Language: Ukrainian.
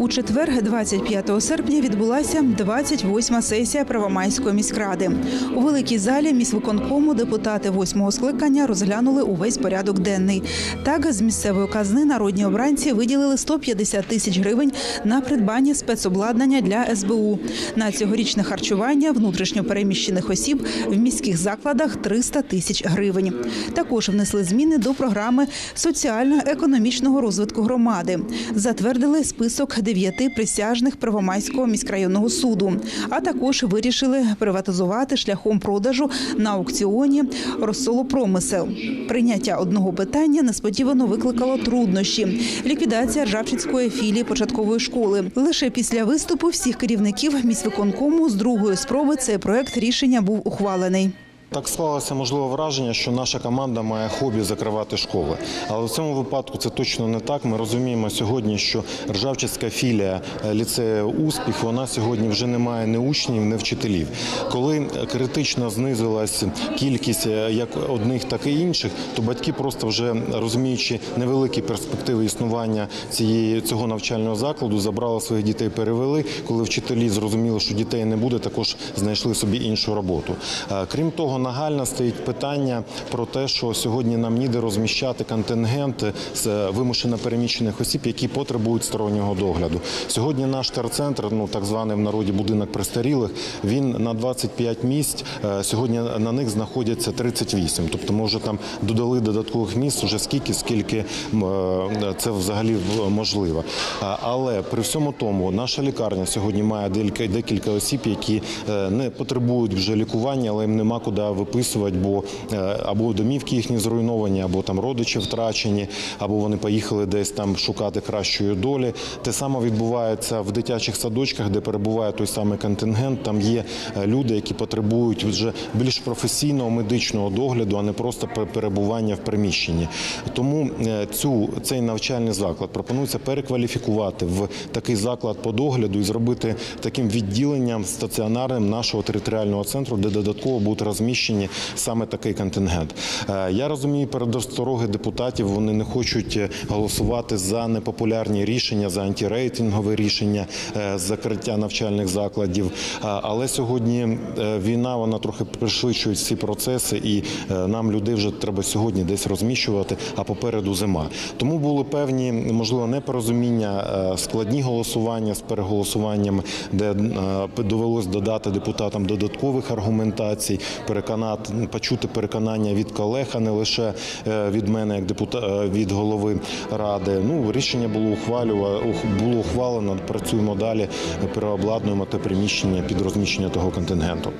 У четвер, 25 серпня, відбулася 28-ма сесія Первомайської міськради. У великій залі міськвиконкому депутати восьмого скликання розглянули увесь порядок денний. Так, з місцевої казни народні обранці виділили 150 тисяч гривень на придбання спецобладнання для СБУ. На цьогорічне харчування внутрішньо переміщених осіб в міських закладах 300 тисяч гривень. Також внесли зміни до програми соціально-економічного розвитку громади. Затвердили список дев'яти присяжних Первомайського міськрайонного суду, а також вирішили приватизувати шляхом продажу на аукціоні розсолопромисел. Прийняття одного питання несподівано викликало труднощі. Ліквідація Ржавчицької філії початкової школи. Лише після виступу всіх керівників міськвиконкому з другої спроби цей проект рішення був ухвалений. Так склалося можливе враження, що наша команда має хобі закривати школи. Але в цьому випадку це точно не так. Ми розуміємо сьогодні, що Ржавчицька філія е, ліцею успіх вона сьогодні вже не має ні учнів, ні вчителів. Коли критично знизилась кількість е, як одних, так і інших, то батьки просто вже розуміючи невеликі перспективи існування цієї цього навчального закладу, забрали своїх дітей, перевели. Коли вчителі зрозуміли, що дітей не буде, також знайшли собі іншу роботу. Е, Крім того, нагально стоїть питання про те, що сьогодні нам ніде розміщати контингент з вимушено переміщених осіб, які потребують стороннього догляду. Сьогодні наш терцентр, ну так званий в народі будинок престарілих, він на 25 місць. Е, Сьогодні на них знаходяться 38. Тобто ми вже там додали додаткових місць уже скільки, скільки е, це взагалі можливо. Але при всьому тому наша лікарня сьогодні має декілька, осіб, які е, не потребують вже лікування, але їм нема куди виписувати, бо е, або домівки їхні зруйновані, або там родичі втрачені, або вони поїхали десь там шукати кращої долі. Те саме відбувається в дитячих садочках, де перебуває той самий контингент. Там є е, люди, які потребують вже більш професійного медичного догляду, а не просто перебування в приміщенні. Тому е, цю цей навчальний заклад пропонується перекваліфікувати в такий заклад по догляду і зробити таким відділенням стаціонарним нашого територіального центру, де додатково будуть розміщені саме такий контингент. Е, Я розумію передостороги депутатів. Вони не хочуть е, голосувати за непопулярні рішення, за антирейтингове рішення е, закриття навчальних закладів. Але сьогодні війна вона трохи пришвидшує ці процеси, і нам людей вже треба сьогодні десь розміщувати. А попереду зима. Тому були певні можливо непорозуміння, складні голосування з переголосуванням, де довелось додати депутатам додаткових аргументацій, переконати почути переконання від колег, а не лише е, від мене, як депутата від голови ради. Ну рішення було було ухвалено. Працюємо далі, переобладнуємо те приміщення під розміщення того контингенту.